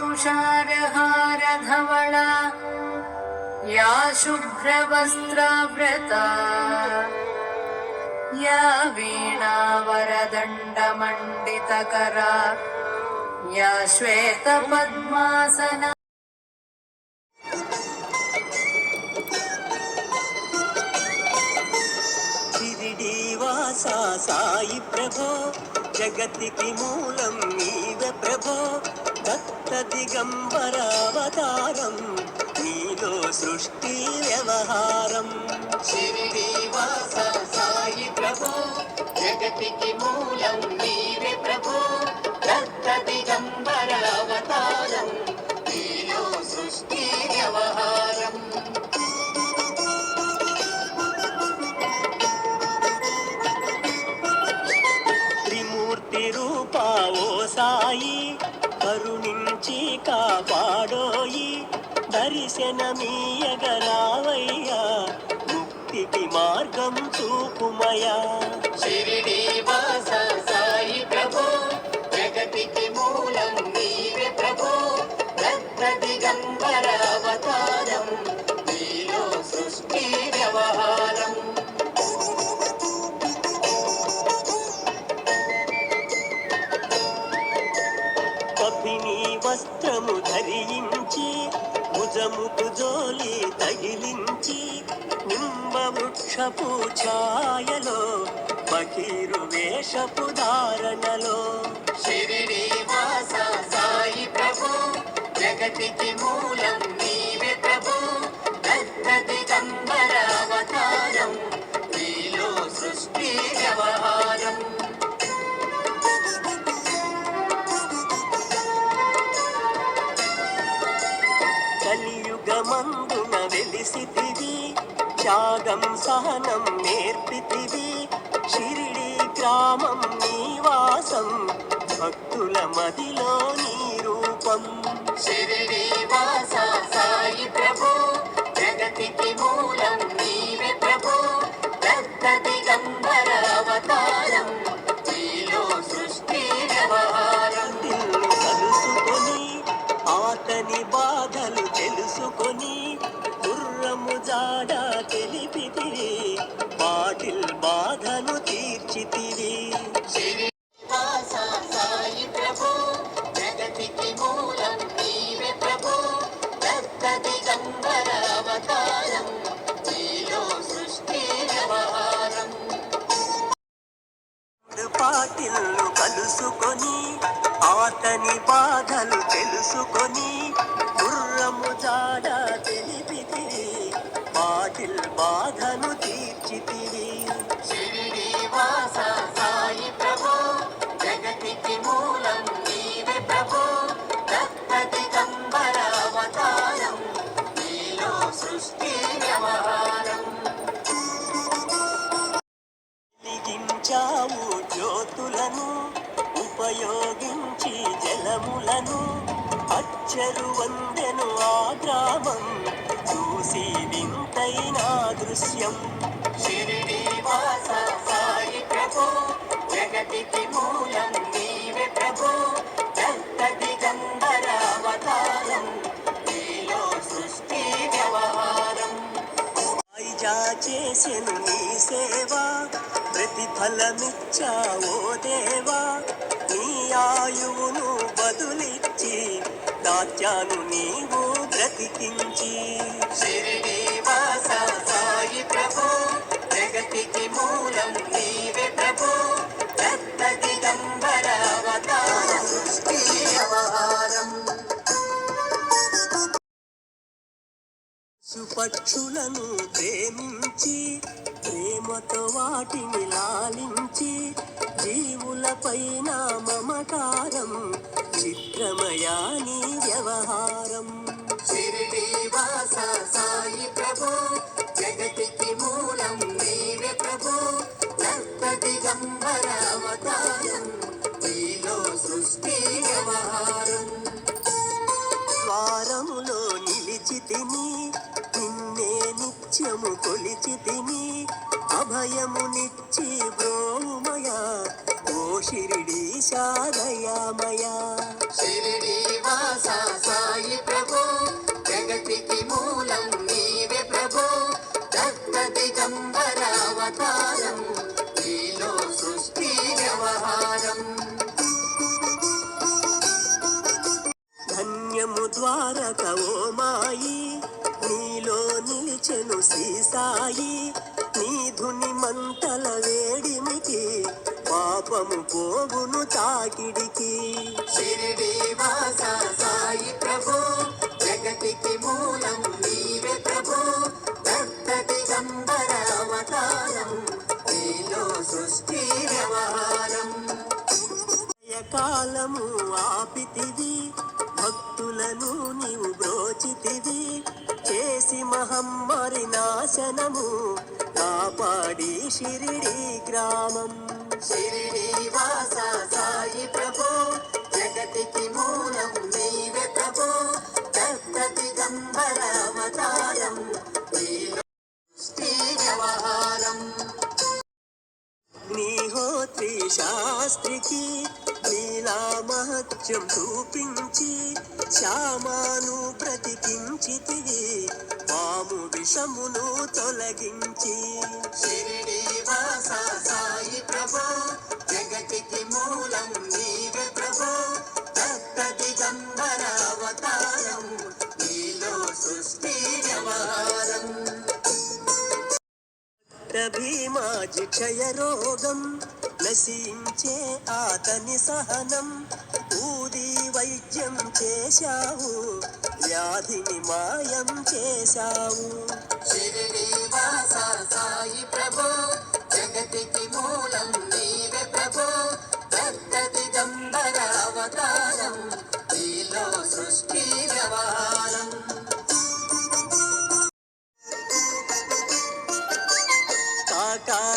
तुषारहारधवळा या शुभ्रवस्त्राव्रता या वीणावरदण्डमण्डितकरा या श्वेतपद्मासना। वासा सायि प्रभो। జగతికి మూలం నీవే ప్రభో దత్త దిగంబరావతారం నీలో సృష్టి వ్యవహారం. శ్రీనివాస సాయి ప్రభో జగతికి మూలం నీవే ప్రభో దత్త దిగంబరావతారం నీలో సృష్టి వ్యవహారం. త్రిమూర్తి రూపావో సాయి కరుణించి కాపాడోయి దర్శనమీయగరావయ్యా ముక్తికి మార్గం చూపుమయా. షిరిడి వాస సాయి ప్రభు జగతికి మూలం నీవే ప్రభు దత్త దిగంబర అవతారం నీలో సృష్టి వ్యవహారం. వస్త్రము ధరించి భుజముకు జోలి తగిలించి నింబ వృక్షపు ఛాయలో బకీరు వేషపు ధారణలో. షిరిడి వాస సాయి ప్రభు జగతికి మూలం నీవే ప్రభు దత్త తెలిసితివి త్యాగం సహనం నేర్పితివి షిరిడి గ్రామం నీవాసం భక్తుల మదిలో నీ రూపం. షిరిడి వాస సాయి ప్రభు జగతికి మూలం నీవే ప్రభు దత్త సృష్టి వ్యవహారం పాటిల్లు కలుసుకొని ఆతని బాధలు దృశ్యం శిరిడి వాస సాయి ప్రభు జగతికి మూలం నీవే ప్రభు. దత్త దిగంబరావతారం నీలో సృష్టి వ్యవహారం. ఐజా చేసెను నీ సేవ ప్రతిఫలమిచ్చావో దేవా. నీ ఆయువును బదులిచ్చి దాత్యాను నీవు బ్రతికించి. శిరిడి వాస వాయి ప్రభు. జగతికి మూలం నీవే ప్రభు. దత్త దిగంబర అవతారం సృష్టి వ్యవహారం ప్రేమించి ప్రేమతో వాటిని లాలించి జీవులపైన మమకారం చిత్రమయాని వ్యవహారం. షిరిడి సాయి ప్రభు. జగతికి మూలం నీవే ప్రభు. దత్త దిగంబర అవతారం నీలో సృష్టి వ్యవహారం. ద్వారములో నిలిచి తిని నిన్నే నిత్యము కొలిచి తిని అభయము నిచ్చి ద్వారక ఓ మాయి నీలో నిలిచెను శ్రీ సాయి నీ ధుని మంటల వేడిమికి పాపము పోగును తాకిడికి షిరిడి వాస సాయి ప్రభు జగతికి మూలం నీవే ప్రభు దత్త దిగంబర అవతారం నీలో సృష్టి వ్యవహారం. కాలము ఆపితివి భక్తులను నీవు బ్రోచితివి. చేసి మహమ్మారి నాశనము కాపాడి షిరిడి గ్రామం. షిరిడి వాస సాయి ప్రభు జగతికి మూలం నీవే ప్రభు. దత్త దిగంబర అవతారం నీలో సృష్టి వ్యవహారం అగ్నిహోత్రి శాస్త్రికి నీలా మహత్యం చూపించి శ్యామాను బ్రతికించితివి పాము విషమును తొలగించి. షిరిడి వాస సాయి ప్రభు జగతికి మూలం నీవే ప్రభు దత్త దిగంబర అవతారం నీలో సృష్టి వ్యవహారం. భీమాజి క్షయ రోగం నశించే అతని సహనం ఊది వైద్యం చేశావు వ్యాధిని మాయం చేశావు. సాయి ప్రభు జగతికి మూలం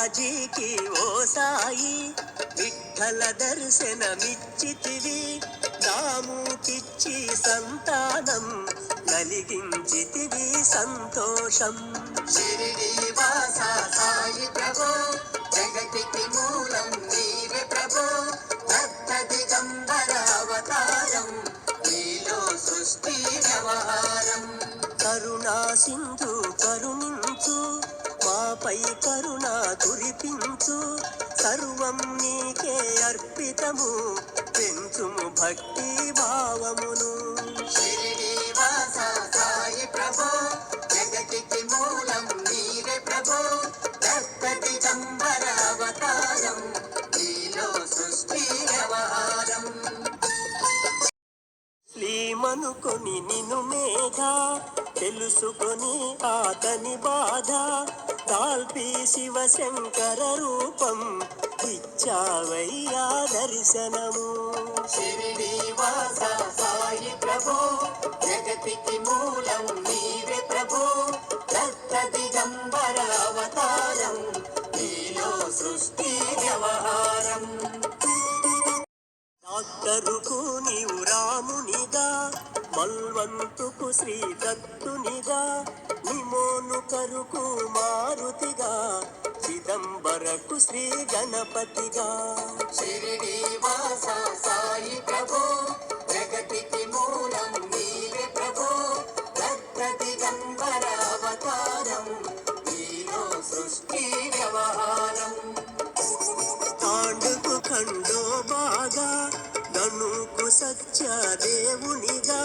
కాకాజీకి ఓ సాయి విఠల దర్శనమిచ్చితివి. దాముకిచ్చి సంతానం కలిగించితివి సంతోషం. షిరిడి వాస సాయి ప్రభు జగతికి మూలం నీవే ప్రభు. దత్త దిగంబర అవతారం నీలో సృష్టి వ్యవహారం. కరుణా సింధు కరుణించు మాపై కరుణ కురిపించు. సర్వం నీకే అర్పితము. పెంచుము భక్తి భావమును. షిరిడి వాస సాయి ప్రభు జగతికి మూలం నీవే ప్రభు. దత్త దిగంబర అవతారం నీలో సృష్టి వ్యవహారం. శ్రీమనుకొని నిన్ను మేఘ తెలుసుకొని ఆతని బాధ. దాల్పి శివశంకర రూపం ఇచ్చావయ్యా దర్శనము. షిరిడి వాస సాయి ప్రభు జగతికి మూలం నీవే ప్రభు. దత్త దిగంబర అవతారం నీలో సృష్టి వ్యవహారం. డాక్టరుకు నీవు రామునిగా మల్వంతుకు శ్రీ దత్తునిగా నిమోను కరుకు మారుతిగా చిదంబరకు శ్రీ గణపతిగా. షిరిడి వాస సాయి ప్రభు జగతికి మూలం నీవే ప్రభు దిగంబర అవతారం నీలో సృష్టి వ్యవహారం. తాండుకు ఖండో బాగా ధనుకు సత్య దేవునిగా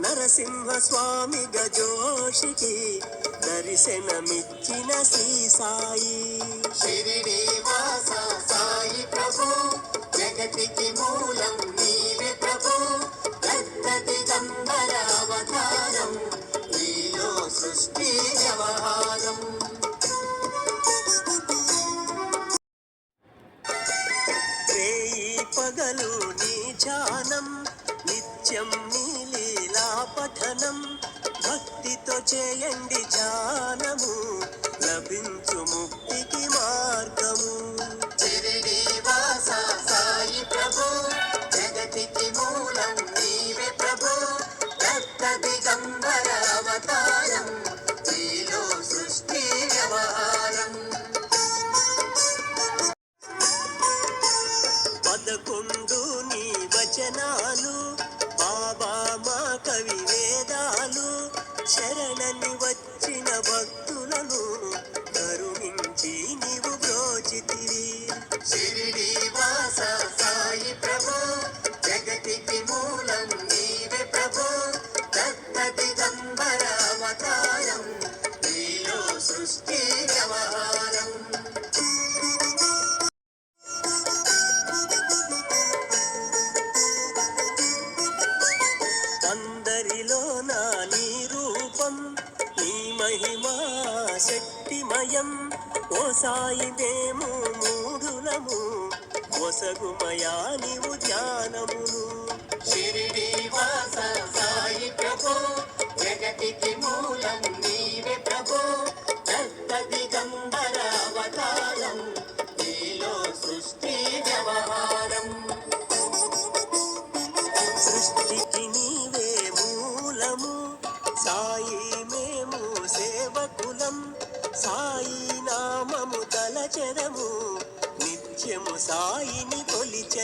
నరసింహ స్వామి గజోషికి దర్శనమిచ్చిన శ్రీ సాయి షిరిడి సాయి ప్రభు జగతికి మూలం నీవే ప్రభు దత్త గంధర అవతారం నీలో సృష్టి వ్యవహారం. ధ్యానం నిత్యం నీ లీలా పఠనం. భక్తితో చేయండి ధ్యానము లభించు ముక్తికి మార్గము. సాయి ప్రభు జగతికి మూలం నీవే ప్రభు. దత్త దిగంబర అవతారం నీలో సృష్టి వ్యవహారం. పదకొండు వచనాలు బాబా మా కవి వేదాలు శరణని వచ్చిన భక్తులను కరుణించి నీవు బ్రోచితివి. శిరిడి వాస సాయి ప్రభు జగతికి మూలం నీవే ప్రభు దత్త గంబర అవతారం నీలో సృష్టి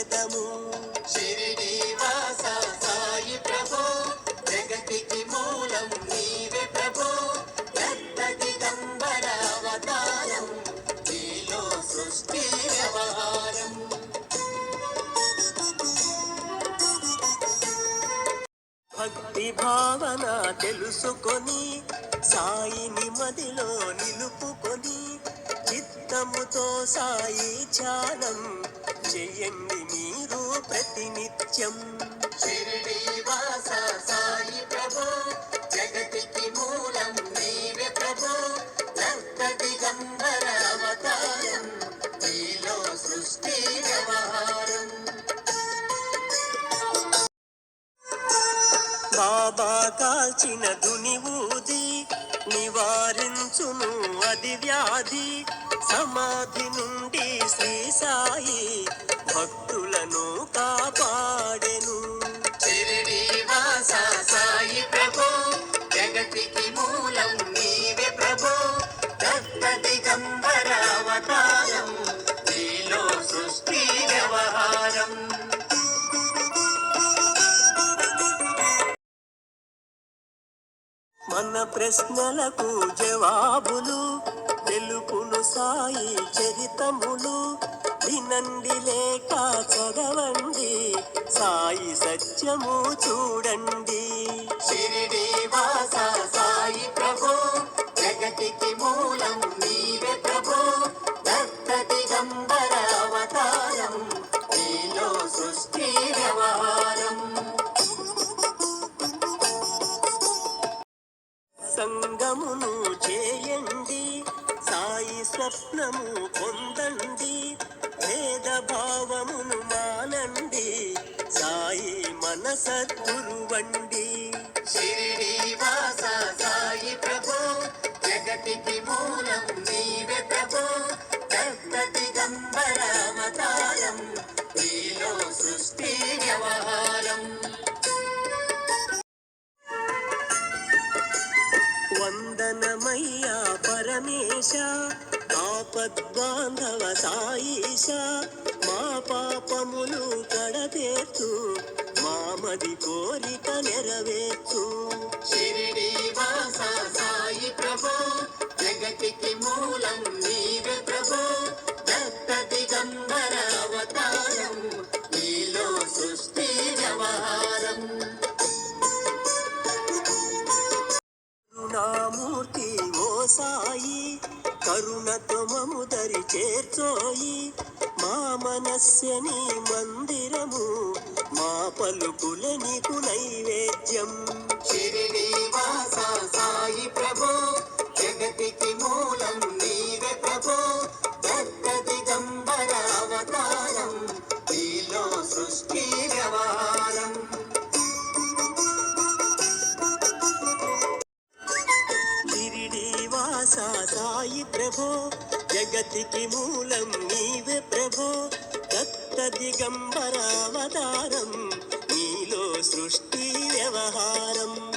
కొలిచెదము షిరిడి సాయి ప్రభు. జగతికి మూలం నీవే ప్రభు. దత్త దిగంబర అవతారం. నీలో సృష్టి వ్యవహారం. భక్తి భావన తెలుసుకొని సాయిని మదిలో నిలుపుకొని చిత్తముతో సాయి ధ్యానం చెయ్యండి మీరు ప్రతినిత్యం. షిరిడి వాస సాయి ప్రభు జగతికి మూలం నీవే ప్రభు దత్త దిగంబర అవతారం నీలో సృష్టి వ్యవహారం. బాబా కాల్చిన దుని ఊది నివారించును అది వ్యాధి సమాధి నుండి సాయి భక్తులను కాపాడెను. సాయి ప్రభు జగతికి మూలం నీవే ప్రభు. దత్త దిగంబర అవతారం నీలో సృష్టి వ్యవహారం. మన ప్రశ్నలకు జవాబులు తెలుపును సాయి చరితములు. వినండి లేక చదవండి. సాయి సత్యము చూడండి. శిరిడి వాసా మనసద్గురువండి షిరిడి వాస సాయి ప్రభు జగతికి మూలం నీవే ప్రభు. దత్త దిగంబర అవతారం నీలో సృష్టి వ్యవహారం. వందనమయ్యా పరమేశ ఆపద్బాంధవ సాయిష మా పాపములు కడతేర్చు మామది కోరిక నెరవేర్చు. వాస సాయి ప్రభు జగతికి మూలం నీవే ప్రభు. దత్త దిగంబర అవతారం నీలో సృష్టి వ్యవహారం. కరుణామూర్తి ఓ సాయి కరుణతో చేర్చోయి. మా మనస్యని మందిరము పలుకుల నీకు నైవేద్యం. షిరిడి వాస సాయి ప్రభు జగతికి మూలం నీవే ప్రభు. దత్త దిగంబర అవతారం నీలో సృష్టి వ్యవహారం. సాయి ప్రభో జగతికి మూలం నీవే ప్రభో. దత్త దిగంబరావతారం నీలో Navaharam.